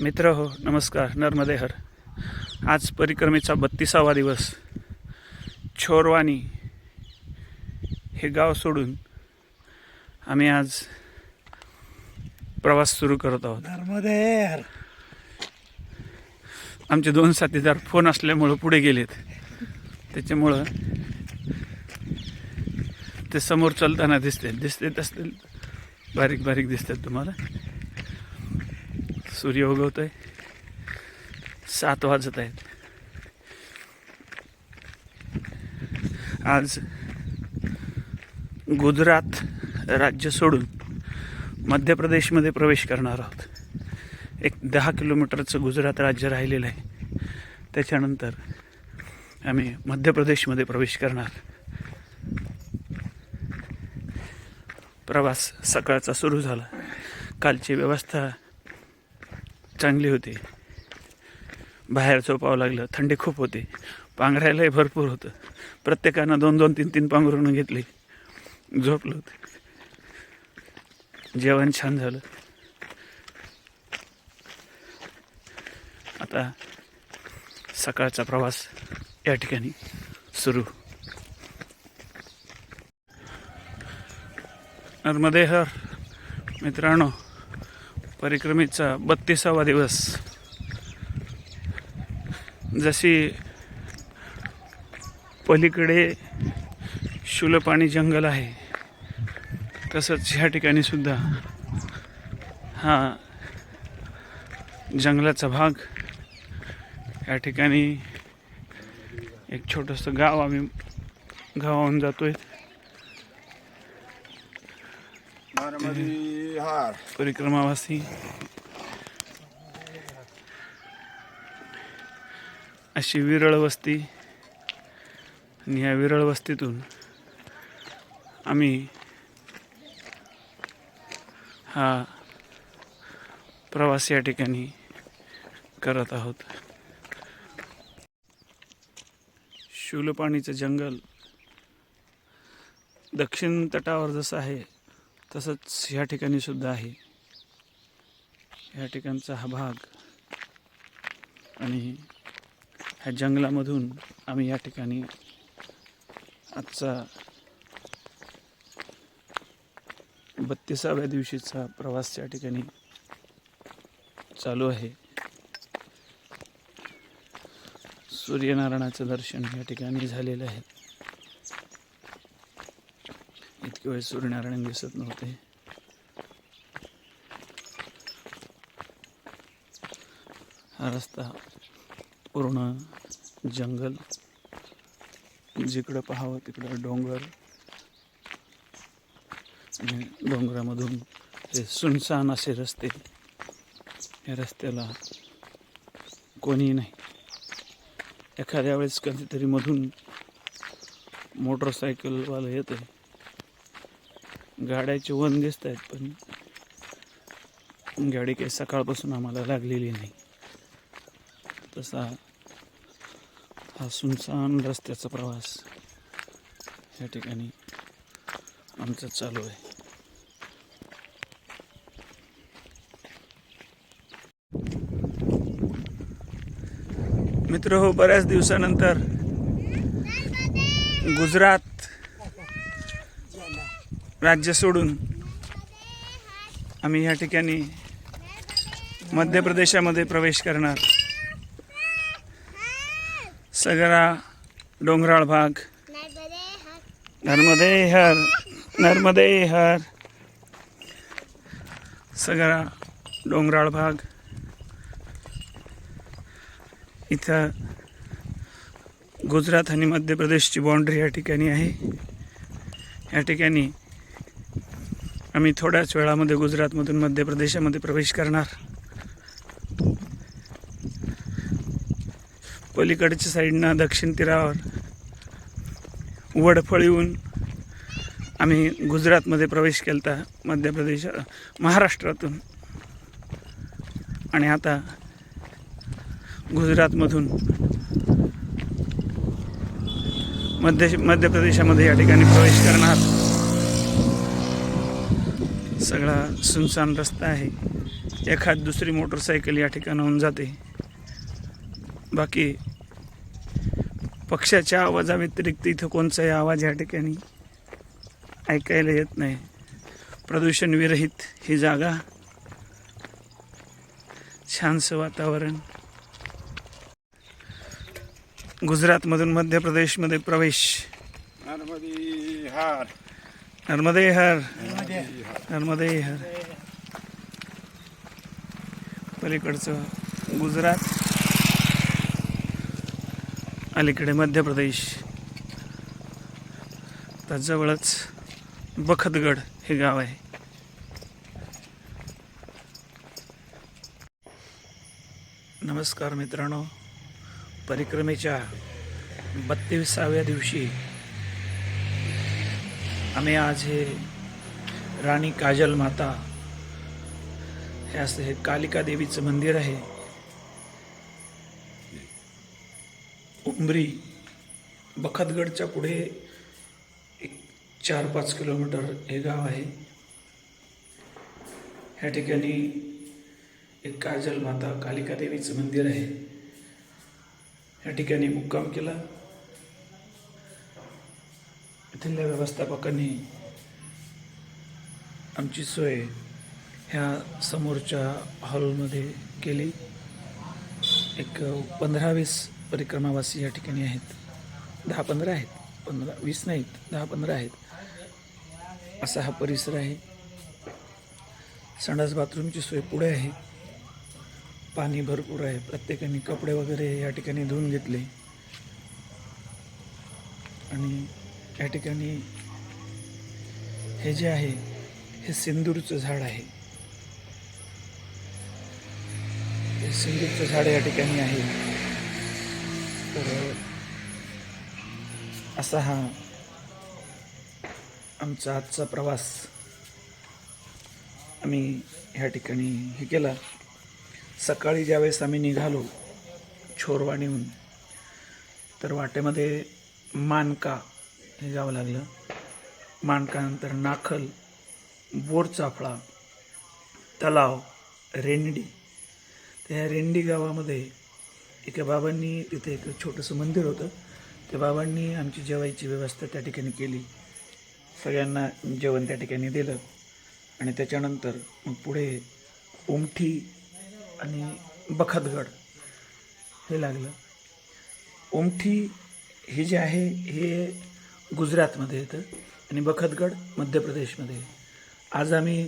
मित्र हो नमस्कार नर्मदे हर आज परिक्रमेचा बत्तीसावा दिवस. छोरवानी हे गाव सोडून आम्ही आज प्रवास सुरू करत आहोत. नर्मदे हर आमचे दोन साथीदार फोन असल्यामुळं पुढे गेलेत. त्याच्यामुळं ते समोर चालताना दिसते. दिसतेत असतील बारीक बारीक दिसतात तुम्हाला. सूर्य उगवतोय. सात वाजत आहेत. आज गुजरात राज्य सोडून मध्य प्रदेशमध्ये प्रवेश करणार आहोत. एक दहा किलोमीटरचं गुजरात राज्य राहिलेलं आहे. त्याच्यानंतर आम्ही मध्य प्रदेशमध्ये प्रवेश करणार. प्रवास सकाळचा सुरू झाला. कालची व्यवस्था चांगली होती. बाहेर झोपावं लागलं थंडी खूप होती. पांघरायलाही भरपूर होतं. प्रत्येकानं दोन दोन तीन तीन पांघरून घेतली. झोपलो जेवण छान झालं. आता सकाळचा प्रवास या ठिकाणी सुरू. नर्मदे हर मित्रांनो परिक्रमेचा बत्तीसावा दिवस. जशी पलीकडे शूलपाणी जंगल आहे तसंच ह्या ठिकाणी सुद्धा हा जंगलाचा भाग. या ठिकाणी एक छोटंसं गाव आम्ही गावाहून जातो आहे नर्मदी हार. परिक्रमावासी. अशी विरळ वस्ती. आणि या विरळ वस्तीतून आम्ही हा प्रवास या ठिकाणी करत आहोत. शूलपाणीचं जंगल दक्षिण तटावर जसं आहे तसंच ह्या ठिकाणी सुद्धा आहे. ह्या ठिकाणचा हा भाग आणि ह्या जंगलामधून आम्ही या ठिकाणी आजचा बत्तीसाव्या दिवशीचा प्रवास या ठिकाणी चालू आहे. सूर्यनारायणाचं दर्शन या ठिकाणी झालेलं आहे. इतके वेळ सूर्यनारायण दिसत नव्हते. हा रस्ता पूर्ण जंगल. जिकडं पाहावं तिकडं डोंगर. आणि डोंगरामधून ते सुनसान असे रस्ते. या रस्त्याला कोणी नाही. एखाद्या वेळेस कधीतरी मधून मोटरसायकलवालं येतं. गाड्याचे वन दिसत आहेत पण गाडी काही सकाळपासून आम्हाला लागलेली नाही. तसा हा सुनसान रस्त्याचा प्रवास या ठिकाणी आमचा चालू आहे. मित्र हो बऱ्याच दिवसानंतर गुजरात राज्य सोडून आम्ही या ठिकाणी मध्य प्रदेशामध्ये प्रवेश करणार. सगळा डोंगराळ भाग. नर्मदे हर नर्मदे हर सगळा डोंगराळ भाग. इथं गुजरात आणि मध्य प्रदेशची बाउंड्री या ठिकाणी आहे. या ठिकाणी आम्ही थोड्याच वेळामध्ये गुजरातमधून मध्य प्रदेशामध्ये प्रवेश करणार. पलीकडच्या साईडनं दक्षिण तीरावर वडफळ येऊन आम्ही गुजरातमध्ये प्रवेश केला मध्य प्रदेश महाराष्ट्रातून. आणि आता गुजरातमधून मध्य मध्य प्रदेशामध्ये या ठिकाणी प्रवेश करणार. सगळा सुनसान रस्ता आहे. एखाद दुसरी मोटरसायकल या ठिकाणाहून जाते. बाकी पक्षाच्या आवाजाव्यतिरिक्त इथं कोणताही आवाज या ठिकाणी ऐकायला येत नाही. प्रदूषण विरहित ही जागा. छानसं वातावरण. गुजरातमधून मध्य प्रदेशमध्ये प्रवेश. हार. नर्मदे हर। नर्मदे हर। पलीकडचं गुजरात। अलीकडे मध्य प्रदेश तर जवळच बखतगड हे गाव आहे. नमस्कार मित्रांनो. परिक्रमेच्या बत्तीसाव्या दिवशी आम्ही आज हे राणी काजल माता। हे असं हे कालिका देवीचं मंदिर आहे उंबरी बखतगडच्या पुढे एक चार पाच किलोमीटर हे। गाव आहे ह्या ठिकाणी एक काजल माता कालिका देवीचं मंदिर आहे या ठिकाणी मुक्काम केला। इथल्या व्यवस्थापकांनी आमची सोय ह्या समोरच्या हॉलमध्ये केली. एक पंधरा वीस परिक्रमावासी या ठिकाणी आहेत. दहा पंधरा आहेत. पंधरा वीस नाहीत दहा पंधरा आहेत. असा हा परिसर आहे. संडास बाथरूमची सोय पुढे आहे. पाणी भरपूर आहे. प्रत्येकाने कपडे वगैरे या ठिकाणी धुवून घेतले. आणि या ठिकाणी हे जे आहे हे सिंदूरचं झाड आहे. हे सिंदूरचं झाड या ठिकाणी आहे. तर असा हा आमचा आजचा प्रवास. आम्ही ह्या ठिकाणी हे केला. सकाळी ज्यावेळेस आम्ही निघालो छोरवाणीहून तर वाटेमध्ये मानका हे जावं लागलं. मानकानंतर नाखल बोरचाफळा तलाव रेंडी. त्या ह्या रेंडी गावामध्ये एका बाबांनी तिथे एक छोटंसं मंदिर होतं. त्या बाबांनी आमची जेवायची व्यवस्था त्या ठिकाणी केली. सगळ्यांना जेवण त्या ठिकाणी दिलं. आणि त्याच्यानंतर मग पुढे उमठी आणि बखतगड हे लागलं. उमठी हे जे आहे हे गुजरातमध्ये येतं आणि बखतगड मध्य प्रदेशमध्ये आज आम्ही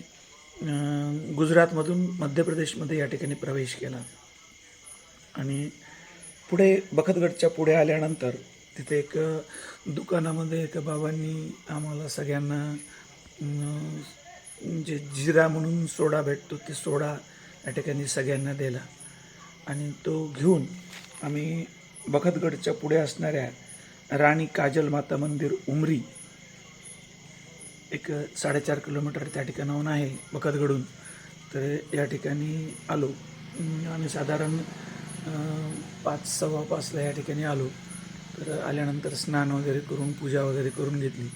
गुजरातमधून मध्य प्रदेशमध्ये या ठिकाणी प्रवेश केला. आणि पुढे बखतगडच्या पुढे आल्यानंतर तिथे एक दुकानामध्ये एका बाबांनी आम्हाला सगळ्यांना जे जिरा म्हणून सोडा भेटतो ते सोडा या ठिकाणी सगळ्यांना दिला. आणि तो घेऊन आम्ही बखतगडच्या पुढे असणाऱ्या राणी काजल माता मंदिर उमरी. एक साडेचार किलोमीटर त्या ठिकाणाहून आहे बखतगडून तर या ठिकाणी आलो. आम्ही साधारण पाच सव्वा पाचला या ठिकाणी आलो. तर आल्यानंतर स्नान वगैरे करून पूजा वगैरे करून घेतली.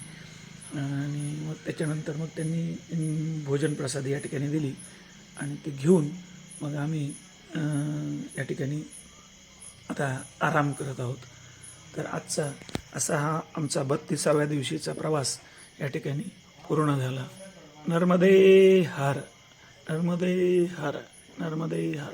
आणि मग त्याच्यानंतर मग त्यांनी भोजन प्रसाद या ठिकाणी दिली. आणि ते घेऊन मग आम्ही या ठिकाणी आता आराम करत आहोत. तर आजचा असा हा आमचा बत्तीसाव्या दिवशीचा प्रवास या ठिकाणी पूर्ण झाला. नर्मदे हार नर्मदे हार नर्मदे हार.